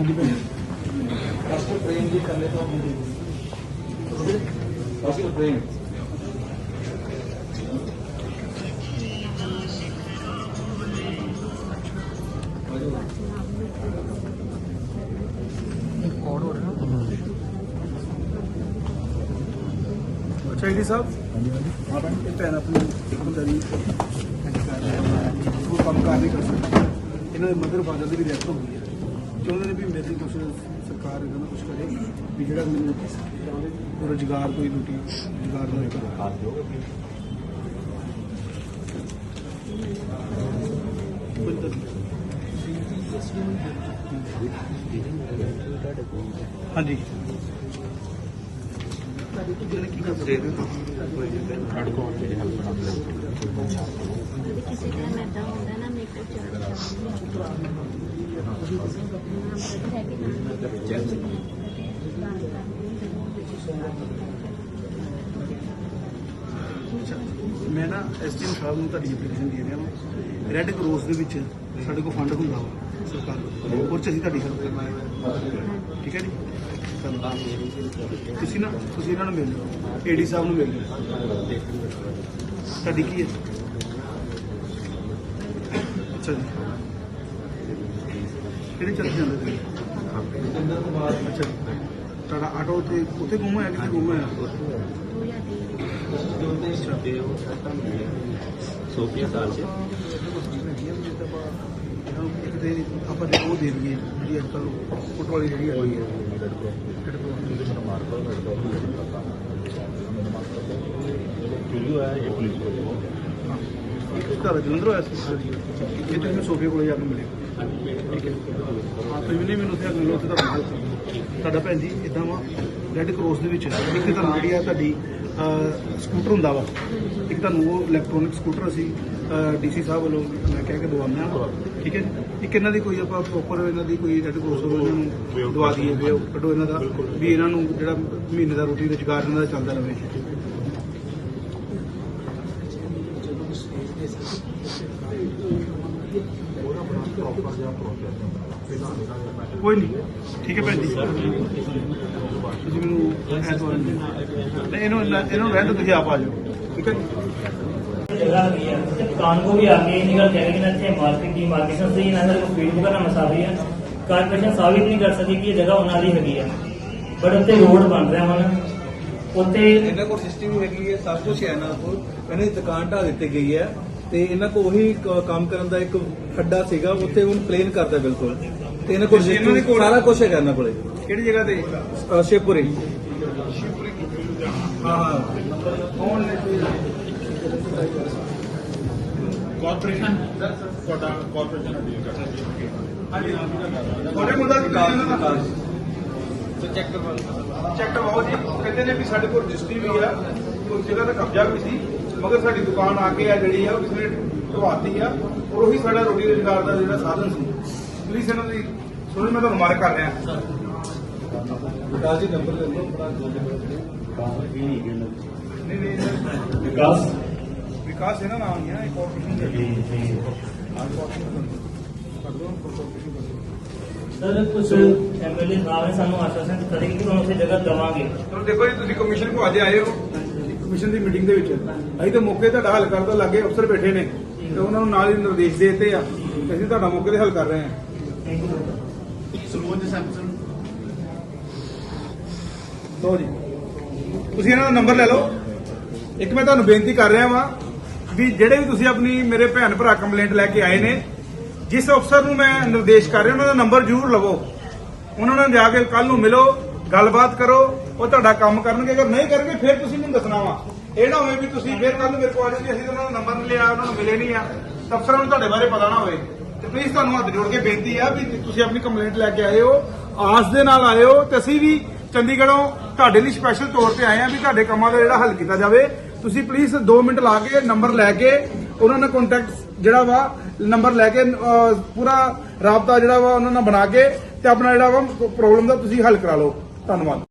ਹਾਂਜੀ ਭਾਈ। ਰਾਸ਼ਟਰ ਪ੍ਰੇਮ ਜੀ ਕਰਨੇ ਤੋਂ ਰਾਸ਼ਟਰ ਪ੍ਰੇਮ ਅੱਛਾ ਜੀ ਸਾਹਿਬ। ਹਾਂ ਭੈਣ ਇਹ ਭੈਣ ਆਪਣੀ ਉਹ ਕੰਮ ਕਾਰ ਨਹੀਂ ਕਰ ਸਕਦਾ ਇਹਨਾਂ ਦੇ ਮਦਰ ਫਾਦਰ ਦੀ ਵੀ ਡੈਥ ਹੋ ਗਈ ਹੈ। ਚਾਹੁੰਦੇ ਨੇ ਵੀ ਮੇਰੀ ਕੁਛ ਸਰਕਾਰ ਇਹਨਾਂ ਨੂੰ ਕੁਛ ਕਰੇ ਵੀ ਜਿਹੜਾ ਮੈਨੂੰ ਰੋਜ਼ਗਾਰ ਕੋਈ ਰੋਟੀ ਰੋਜ਼ਗਾਰ ਦਾ ਕਰੇ ਕੋਈ? ਤਾਂ- ਹਾਂਜੀ। ਕੀ ਕੀ ਕਿਸੇ ਟਾਈਮ ਏਦਾਂ ਹੁੰਦਾ ਨਾ ਹੈ ਕਿ ਮੈਂ ਨਾ ਐਸਟੀਐਮ ਸਾਹਿਬ ਨੂੰ ਤੁਹਾਡੀ ਐਪਲੀਕੇਸ਼ਨ ਦੇ ਰਿਹਾ ਹਾਂ ਰੈੱਡ ਕ੍ਰੋਸ ਦੇ ਵਿੱਚ ਸਾਡੇ ਕੋਲ ਫੰਡ ਹੁੰਦਾ ਵਾ ਸਰਕਾਰ ਦਾ ਉਹ 'ਚ ਅਸੀਂ ਤੁਹਾਡੀ ਹੈਲਪ ਕਰਨਾ ਠੀਕ ਹੈ ਜੀ? ਧੰਨਵਾਦ। ਤੁਸੀਂ ਨਾ, ਤੁਸੀਂ ਇਹਨਾਂ ਨੂੰ ਮਿਲ ਲਓ। ਏਡੀ ਸਾਹਿਬ ਨੂੰ ਮਿਲ ਲਓ। ਤੁਹਾਡੀ ਕੀ ਹੈ? ਅੱਛਾ ਜੀ। ਕਿਹੜੇ ਚੱਲ ਜਾਂਦੇ ਤੁਸੀਂ ਜਿੰਦਰ ਕੁਮਾਰ ਅੱਛਾ। ਤੁਹਾਡਾ ਆਟੋ ਤੇ ਉੱਥੇ ਗੁੰਮ ਹੋਇਆ, ਕਿੱਥੇ ਗੁੰਮ ਹੋਇਆ? ਸੋਫੀਆ ਸਾਲ ਚ ਇੱਕ ਆਪਾਂ ਦੇ ਉਹ ਦੇ ਦਈਏ, ਜਿਹੜੀ ਅੱਜ ਕੱਲ ਫੁੱਟ ਵਾਲੀ ਜਿਹੜੀ ਆਈ ਹੈ ਵੀਡੀਓ ਹੈ। ਇਹ ਪੁਲਿਸ ਕੋਲ ਇੱਕ ਘਰ ਜਲੰਧਰ ਹੋਇਆ ਸੀ ਇਹ ਤੇ ਮੈਂ ਕੋਲ ਜਾ ਕੇ ਮਿਲੇ। ਹੈ ਤੁਸੀਂ ਮੈਨੂੰ ਉੱਥੇ ਆ ਉੱਥੇ ਭੈਣ ਜੀ ਇਦਾਂ ਵਾ ਰੈੱਡ ਕ੍ਰੋਸ ਦੇ ਵਿੱਚ ਇੱਕ ਤੁਹਾਨੂੰ ਜਿਹੜੀ ਆ ਤੁਹਾਡੀ ਅਹ, ਸਕੂਟਰ ਹੁੰਦਾ ਵਾ। ਇੱਕ ਤੁਹਾਨੂੰ ਉਹ ਇਲੈਕਟ੍ਰੋਨਿਕ ਸਕੂਟਰ ਅਸੀਂ ਡੀਸੀ ਸਾਹਿਬ ਵੱਲੋਂ ਮੈਂ ਕਹਿ ਕੇ ਦਵਾਉਂਦੇ ਹਾਂ। ਠੀਕ ਹੈ ਜੀ? ਇੱਕ ਇਹਨਾਂ ਦੀ ਕੋਈ ਆਪਾਂ ਪ੍ਰੋਪਰ ਇਹਨਾਂ ਦੀ ਕੋਈ ਰੈੱਡ ਕ੍ਰੋਸ ਵੱਲੋਂ ਇਹਨਾਂ ਨੂੰ ਦਵਾ ਦਈਏ ਵੀ ਉਹ ਕੱਢੋ ਇਹਨਾਂ ਦਾ ਵੀ ਇਹਨਾਂ ਨੂੰ ਜਿਹੜਾ ਮਹੀਨੇ ਦਾ ਰੋਟੀ ਰੁਜ਼ਗਾਰ ਇਹਨਾਂ ਦਾ ਚੱਲਦਾ ਰਹੇ। ਕੋਈ ਨਹੀਂ ਠੀਕ ਹੈ ਭੈਣ ਜੀ ਤੁਸੀਂ ਮੈਨੂੰ ਐਤਵਾਰ ਨੂੰ ਨਹੀਂ ਇਹਨੂੰ ਇਹਨੂੰ ਰਹਿਣ ਦਿਓ ਤੁਸੀਂ ਆਪ ਆ ਜਾਓ ਠੀਕ ਹੈ ਜੀ जगह भी है दुकान को भी आगे निकल जाएगा कि ना मार्केट की मार्केशन से ही ना को फील्ड का मसावी ਹੈ ਕਾਰਪੋਰੇਸ਼ਨ ਸਾਬਿਤ ਨਹੀਂ ਕਰ ਸਕਦੀ ਕਿ ਇਹ ਜਗ੍ਹਾ ਉਹਨਾਂ ਦੀ ਹੈਗੀ ਹੈ ਬਟ ਉੱਤੇ ਰੋਡ ਬਣ ਰਿਹਾ ਹੁਣ ਉੱਤੇ ਇਹਨਾਂ ਕੋਲ ਸਿਸਟਮ ਵੀ ਹੈਗੀ ਹੈ ਸਭ ਕੁਝ ਹੈ ਇਹਨਾਂ ਕੋਲ ਇਹਨਾਂ ਦੀ ਦੁਕਾਨ ਢਾ ਦਿੱਤੀ ਗਈ ਹੈ ਤੇ ਇਹਨਾਂ ਕੋਲ ਉਹੀ ਕ- ਕੰਮ ਕਰਨ ਦਾ ਇੱਕ ਖੱਡਾ ਸੀਗਾ ਉੱਥੇ ਹੁਣ ਪਲੇਨ ਕਰਦਾ ਬਿਲਕੁਲ। ਤੇ ਇਹਨਾਂ ਕੋਲ ਇਹਨਾਂ ਦੇ ਕੋਲ- ਸਾਰਾ ਕੁਝ ਹੈਗਾ ਇਹਨਾਂ ਕੋਲੇ। ਕਿਹੜੀ ਜਗ੍ਹਾ ਤੇ? ਅ, ਸ਼ਿਵਪੁਰੀ ਹਾਂ ਹਾਂ। ਕੌਣ ਨੇ ਕੋਈ ਕਾਰਪੋਰੇਸ਼ਨ ਤੁਹਾਡਾ ਕਾਰਪੋਰੇਸ਼ਨ ਡੀਲ ਕਰਦਾ ਹਾਂਜੀ। ਤੁਹਾਡੇ ਮੁੰਡਾ ਕੀ ਵਿਕਾਸ ਕੰਮ ਕਰਦਾ ਵਿਕਾਸ ਚੈੱਕ ਕਰਵਾ ਚੈੱਕ ਕਰਵਾਓ ਜੀ। ਕਹਿੰਦੇ ਨੇ ਵੀ ਸਾਡੇ ਕੋਲ ਰਜਿਸਟਰੀ ਵੀ ਆ। ਉਸ ਜਗ੍ਹਾ ਤੇ ਕਬਜ਼ਾ ਵੀ ਸੀ। ਮਗਰ ਸਾਡੀ ਦੁਕਾਨ ਆ ਕੇ ਆ ਜਿਹੜੀ ਆ ਉਹ ਕਿਸੇ ਨੇ ਢਵਾਤੀ ਆ। ਔਰ ਉਹੀ ਸਾਡਾ ਰੋਟੀ ਰੋਜ਼ਗਾਰ ਦਾ ਜਿਹੜਾ ਸਾਧਨ ਸੀ। ਪਲੀਜ਼ ਇਹਨਾਂ ਦੀ ਸੁਣੋ ਮੈਂ ਤੁਹਾਨੂੰ ਮਾਰ ਕਰ ਰਿਹਾ। ਵਿਕਾਸ ਜੀ ਨੰਬਰ ਲੈ ਲਓ ਆਪਣਾ ਨਹੀਂ ਨਹੀਂ ਇਹ ਵਿਕਾਸ? ਵਿਕਾਸ ਇਹਨਾਂ ਨਾਮ ਨਹੀਂ ਆ ਇਹ ਕਾਰਪੋਰੇਸ਼ਨ ਦੇ। ਸਰ ਕੁਝ ਐਮਐਲਏ ਸਾਹਿਬ ਨੇ ਸਾਨੂੰ ਆਸ਼ਵਾਸਨ ਦਿੱਤਾ ਕਿ ਤੁਹਾਨੂੰ ਉੱਥੇ ਜਗ੍ਹਾ ਦੇਵਾਂਗੇ। ਚਲੋ ਦੇਖੋ ਜੀ ਤੁਸੀਂ ਕਮਿਸ਼ਨ ਕੋ ਅੱਜ ਆਏ ਹੋ। ਕਮਿਸ਼ਨ ਦੀ ਮੀਟਿੰਗ ਦੇ ਵਿੱਚ। ਅਸੀਂ ਤਾਂ ਮੌਕੇ ਤੁਹਾਡਾ ਹੱਲ ਕਰਨ ਤੋਂ ਲੱਗੇ ਅਫਸਰ ਬੈਠੇ ਨੇ ਤੇ ਉਹਨਾਂ ਨੂੰ ਨਾਲ ਹੀ ਨਿਰਦੇਸ਼ ਦੇ ਦਿੱਤੇ ਆ। ਅਸੀਂ ਤੁਹਾਡਾ ਮੌਕੇ ਤੇ ਹੱਲ ਕਰ ਰਹੇ ਹਾਂ। ਥੈਂਕ ਯੂ ਸਰਵੋਜ ਸੈਮਸਨ ਲਓ ਜੀ। ਤੁਸੀਂ ਇਹਨਾਂ ਦਾ ਨੰਬਰ ਲੈ ਲਓ। ਇੱਕ ਮੈਂ ਤੁਹਾਨੂੰ ਬੇਨਤੀ ਕਰ ਰਿਹਾ ਵਾਂ ਵੀ ਜਿਹੜੇ ਵੀ ਤੁਸੀਂ ਆਪਣੀ ਮੇਰੇ ਭੈਣ ਭਰਾ ਕੰਪਲੇਂਟ ਲੈ ਕੇ ਆਏ ਨੇ ਜਿਸ ਅਫਸਰ ਨੂੰ ਮੈਂ ਨਿਰਦੇਸ਼ ਕਰ ਰਿਹਾ ਉਹਨਾਂ ਦਾ ਨੰਬਰ ਜ਼ਰੂਰ ਲਵੋ। ਉਹਨਾਂ ਨਾਲ ਜਾ ਕੇ ਕੱਲ ਨੂੰ ਮਿਲੋ ਗੱਲਬਾਤ ਕਰੋ। ਉਹ ਤੁਹਾਡਾ ਕੰਮ ਕਰਨਗੇ, ਅਗਰ ਨਹੀਂ ਕਰਨਗੇ, ਫਿਰ ਤੁਸੀਂ ਮੈਨੂੰ ਦੱਸਣਾ ਵਾ। ਇਹ ਨਾ ਹੋਵੇ ਵੀ ਤੁਸੀਂ ਫਿਰ ਕੱਲ ਮੇਰੇ ਕੋਲ ਆ ਜਾਓ, ਜੀ ਅਸੀਂ ਤਾਂ ਉਹਨਾਂ ਦਾ ਨੰਬਰ ਨਹੀਂ ਲਿਆ, ਉਹਨਾਂ ਨੂੰ ਮਿਲੇ ਨਹੀਂ ਆ। ਅਫਸਰਾਂ ਨੂੰ ਤੁਹਾਡੇ ਬਾਰੇ ਪਤਾ ਨਾ ਹੋਵੇ। ਤੇ ਪਲੀਜ਼ ਤੁਹਾਨੂੰ ਹੱਥ ਜੋੜ ਕੇ ਬੇਨਤੀ ਆ ਵੀ ਤੁਸੀਂ ਆਪਣੀ ਕੰਪਲੇਂਟ ਲੈ ਕੇ ਆਏ ਹੋ, ਆਸ ਦੇ ਨਾਲ ਆਏ ਹੋ ਤੇ ਅਸੀਂ ਵੀ ਚੰਡੀਗੜ੍ਹੋਂ ਤੁਹਾਡੇ ਲਈ ਸਪੈਸ਼ਲ ਤੌਰ ਤੇ ਆਏ ਆ ਵੀ ਤੁਹਾਡੇ ਕੰਮਾਂ ਦਾ ਜਿਹੜਾ ਹੱਲ ਕੀਤਾ ਜਾਵੇ। ਤੁਸੀਂ ਪਲੀਜ਼ 2 ਮਿੰਟ ਲਾ ਕੇ ਨੰਬਰ ਲੈ ਕੇ ਉਹਨਾਂ ਨਾਲ ਕੰਟੈਕਟ ਜਿਹੜਾ ਵਾ ਨੰਬਰ ਲੈ ਕੇ ਪੂਰਾ ਰਾਬਤਾ ਜਿਹੜਾ ਵਾ ਉਹਨਾਂ ਨਾਲ ਬਣਾ ਕੇ ਤੇ ਆਪਣਾ ਜਿਹੜਾ ਵਾ ਪ੍ਰੋਬਲਮ ਦਾ ਤੁਸੀਂ ਹੱਲ ਕਰਾ ਲਓ। ਧੰਨਵਾਦ।